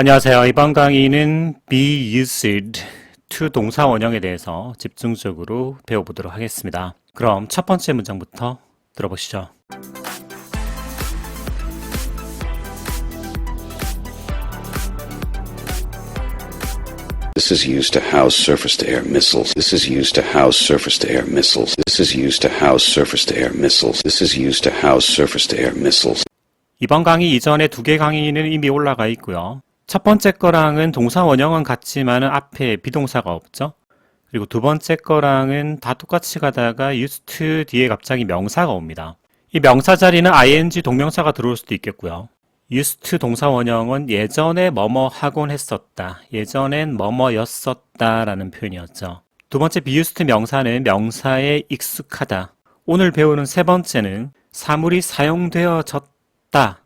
안녕하세요. 이번 강의는 be used to 동사 원형에 대해서 집중적으로 배워보도록 하겠습니다. 그럼 첫 번째 문장부터 들어보시죠. This is used to house surface-to-air missiles. This is used to house surface-to-air missiles. This is used to house surface-to-air missiles. This is used to house surface-to-air missiles. 이번 강의 이전에 두 개 강의는 이미 올라가 있고요. 첫 번째 거랑은 동사 원형은 같지만 앞에 비동사가 없죠. 그리고 두 번째 거랑은 다 똑같이 가다가 used to 뒤에 갑자기 명사가 옵니다. 이 명사 자리는 ing 동명사가 들어올 수도 있겠고요. used to 동사 원형은 예전에 뭐뭐 하곤 했었다. 예전엔 뭐뭐였었다 라는 표현이었죠. 두 번째 be used to 명사는 명사에 익숙하다. 오늘 배우는 세 번째는 사물이 사용되어졌다.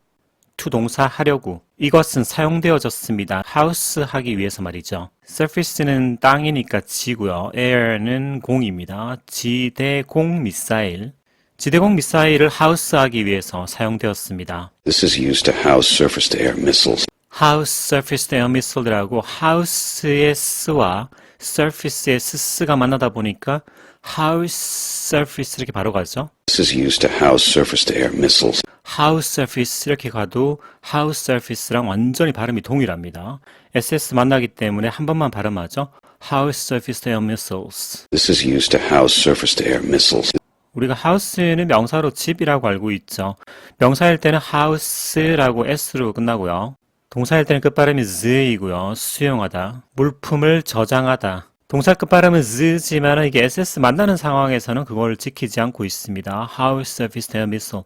To 동사 하려고. 이것은 사용되어졌습니다. 하우스 하기 위해서 말이죠. surface는 땅이니까 지고요. air는 공입니다. 지대공 미사일. 지대공 미사일을 하우스하기 위해서 사용되었습니다. This is used to house surface-to-air missiles. House Surface Air Missile이라고 House의 S와 Surface의 S가 만나다 보니까 House Surface 이렇게 바로 가죠. This is used to house surface-to-air missiles. House Surface 이렇게 가도 House Surface랑 완전히 발음이 동일합니다. SS 만나기 때문에 한 번만 발음하죠. House Surface Air Missiles. This is used to house surface-to-air missiles. 우리가 house는 명사로 집이라고 알고 있죠. 명사일 때는 house라고 s로 끝나고요. 동사일 때는 끝발음이 z이고요. 수용하다. 물품을 저장하다. 동사 끝발음은 z지만 이게 ss 만나는 상황에서는 그걸 지키지 않고 있습니다. house surface air missile.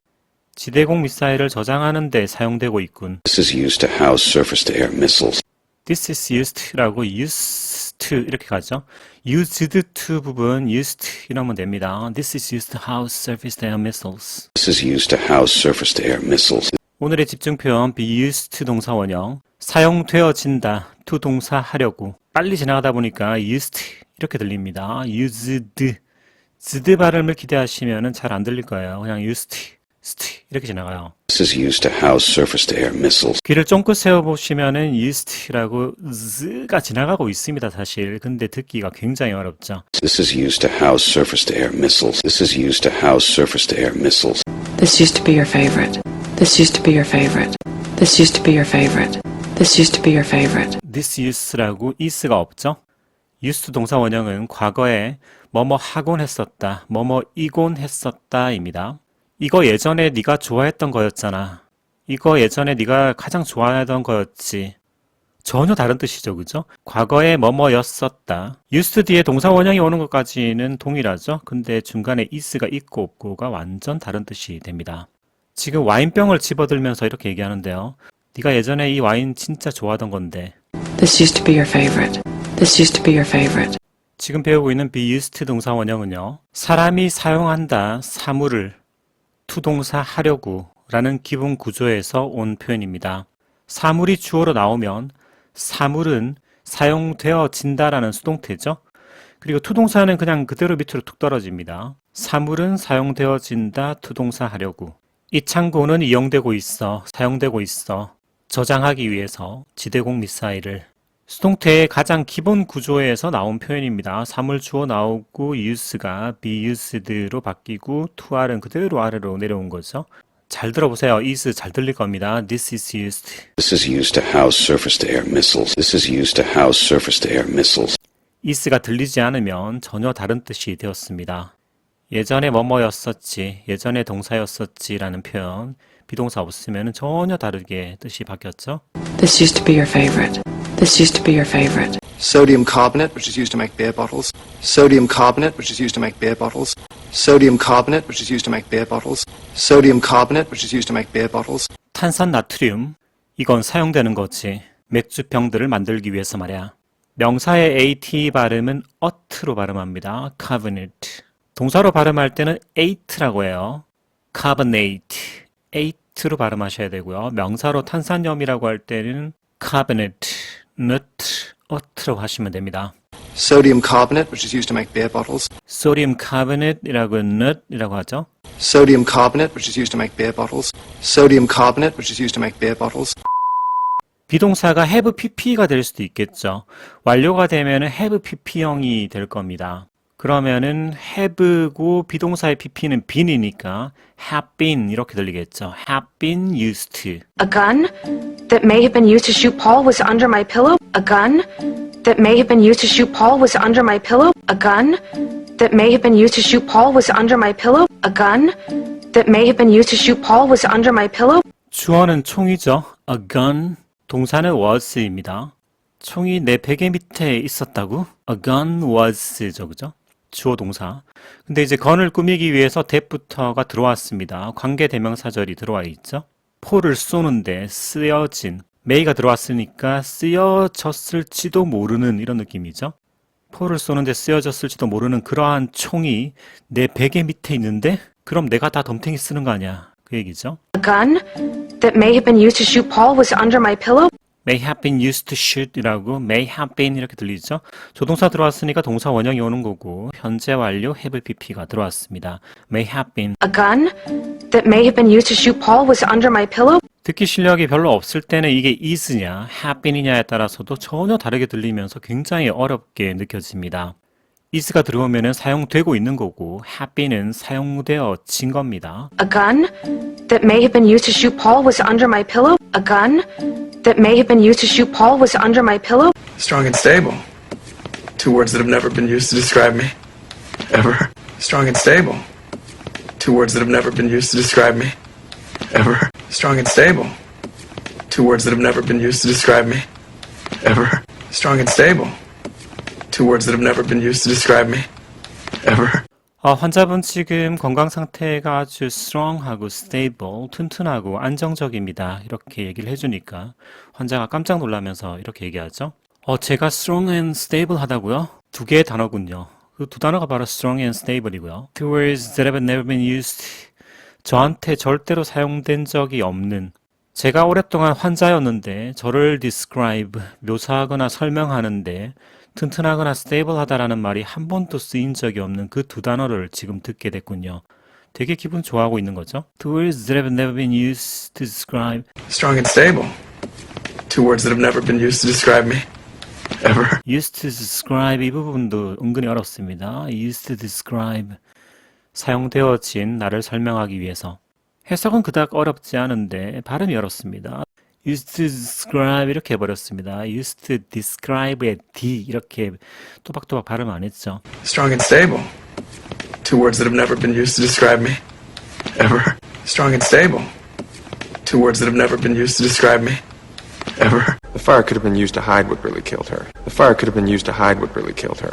지대공 미사일을 저장하는 데 사용되고 있군. This is used to house surface-to-air missiles. This is used라고 used to 이렇게 가죠. used to 부분 used 이러면 됩니다. This is used to house surface air missiles. This is used to house surface-to-air missiles. 오늘의 집중 표현 be used 동사 원형 사용되어진다 to 동사 하려고 빨리 지나가다 보니까 used 이렇게 들립니다. used z드 발음을 기대하시면 잘 안 들릴 거예요. 그냥 used st 이렇게 지나가요. This is used to house surface-to-air missiles. 귀를 쫑긋 세워보시면은 used라고 z가 지나가고 있습니다, 사실. 근데 듣기가 굉장히 어렵죠. This is used to house surface-to-air missiles. This is used to house surface-to-air missiles. This used to be your favorite. This used to be your favorite. This used to be your favorite. This used to be your favorite. this use라고 is가 없죠. used 동사 원형은 과거에 뭐뭐 하곤 했었다, 뭐뭐 이곤 했었다입니다. 이거 예전에 네가 좋아했던 거였잖아. 이거 예전에 네가 가장 좋아하던 거였지. 전혀 다른 뜻이죠, 그죠? 과거에 뭐뭐였었다. used 뒤에 동사 원형이 오는 것까지는 동일하죠. 근데 중간에 is가 있고 없고가 완전 다른 뜻이 됩니다. 지금 와인병을 집어들면서 이렇게 얘기하는데요. 네가 예전에 이 와인 진짜 좋아하던 건데 This used to be your favorite. This used to be your favorite. 지금 배우고 있는 be used 동사 원형은요. 사람이 사용한다 사물을 투동사 하려고 라는 기본 구조에서 온 표현입니다. 사물이 주어로 나오면 사물은 사용되어진다라는 수동태죠. 그리고 투동사는 그냥 그대로 밑으로 툭 떨어집니다. 사물은 사용되어진다 투동사 하려고. 이 창고는 이용되고 있어, 사용되고 있어. 저장하기 위해서 지대공 미사일을 수동태의 가장 기본 구조에서 나온 표현입니다. 사물 주어 나오고 use가 be used로 바뀌고 to r은 그대로 아래로 내려온 거죠. 잘 들어보세요. is 잘 들릴 겁니다. This is used. This is used to house surface-to-air missiles. This is used to house surface-to-air missiles. is가 들리지 않으면 전혀 다른 뜻이 되었습니다. 예전에 뭐뭐였었지, 예전에 동사였었지라는 표현, 비동사 없으면 전혀 다르게 뜻이 바뀌었죠. This used to be your favorite. This used to be your favorite. Sodium carbonate, which is used to make beer bottles. Sodium carbonate, which is used to make beer bottles. Sodium carbonate, which is used to make beer bottles. Sodium carbonate, which is used to make beer bottles. 탄산 나트륨, 이건 사용되는 거지. 맥주병들을 만들기 위해서 말이야. 명사의 AT 발음은 어트로 발음합니다. carbonate. 동사로 발음할 때는 eight라고 해요. carbonate. eight로 발음하셔야 되고요. 명사로 탄산염이라고 할 때는 carbonate, nut, 어트로 하시면 됩니다. Sodium carbonate, which is used to make beer bottles. 소디움 카보넷이라고 nut이라고 하죠. Sodium carbonate, which is used to make beer bottles. Sodium carbonate, which is used to make beer bottles. 비동사가 have pp가 될 수도 있겠죠. 완료가 되면은 have pp형이 될 겁니다. 그러면은 have고 비동사의 pp는 been이니까 have been 이렇게 들리겠죠. have been used to. A gun that may have been used to shoot Paul was under my pillow. A gun that may have been used to shoot Paul was under my pillow. A gun that may have been used to shoot Paul was under my pillow. A gun that may have been used to shoot Paul was under my pillow. 주어는 총이죠. A gun. 동사는 was입니다. 총이 내 베개 밑에 있었다고? A gun was죠, 그죠? 주어 동사. 근데 이제 건을 꾸미기 위해서 that부터가 들어왔습니다. 관계 대명사절이 들어와 있죠. 포를 쏘는데 쓰여진. may가 들어왔으니까 쓰여졌을지도 모르는 이런 느낌이죠. 포를 쏘는데 쓰여졌을지도 모르는 그러한 총이 내 베개 밑에 있는데 그럼 내가 다 덤탱이 쓰는 거 아니야. 그 얘기죠. A gun that may have been used to shoot Paul was under my pillow. May have been used to shoot이라고 may have been 이렇게 들리죠. 조동사 들어왔으니까 동사 원형이 오는 거고 현재 완료 have pp가 들어왔습니다. may have been A gun that may have been used to shoot Paul was under my pillow. 듣기 실력이 별로 없을 때는 이게 is냐 have been이냐에 따라서도 전혀 다르게 들리면서 굉장히 어렵게 느껴집니다. is가 들어오면은 사용되고 있는 거고 have been은 사용되어진 겁니다. A gun that may have been used to shoot Paul was under my pillow. A gun that may have been used to shoot Paul was under my pillow. Strong and stable. Two words that have never been used to describe me. Ever. Strong and stable. Two words that have never been used to describe me. Ever. Strong and stable. Two words that have never been used to describe me. Ever. Strong and stable. Two words that have never been used to describe me. Ever. 아, 환자분 지금 건강 상태가 아주 strong하고 stable, 튼튼하고 안정적입니다. 이렇게 얘기를 해주니까 환자가 깜짝 놀라면서 이렇게 얘기하죠. 어, 제가 strong and stable 하다고요? 두 개의 단어군요. 그 두 단어가 바로 strong and stable이고요. Two words that have never been used. 저한테 절대로 사용된 적이 없는 제가 오랫동안 환자였는데 저를 describe, 묘사하거나 설명하는데 튼튼하거나 stable하다라는 말이 한 번도 쓰인 적이 없는 그 두 단어를 지금 듣게 됐군요. 되게 기분 좋아하고 있는 거죠. The words that have never been used to describe Strong and stable. Two words that have never been used to describe me. Ever. used to describe 이 부분도 은근히 어렵습니다. used to describe 사용되어진 나를 설명하기 위해서 해석은 그닥 어렵지 않은데 발음이 어렵습니다. used to describe 이렇게 해버렸습니다. used to describe의 d 이렇게 또박또박 발음 안 했죠. Strong and stable. Two words that have never been used to describe me. Ever. Strong and stable. Two words that have never been used to describe me. Ever. The fire could have been used to hide what really killed her. The fire could have been used to hide what really killed her.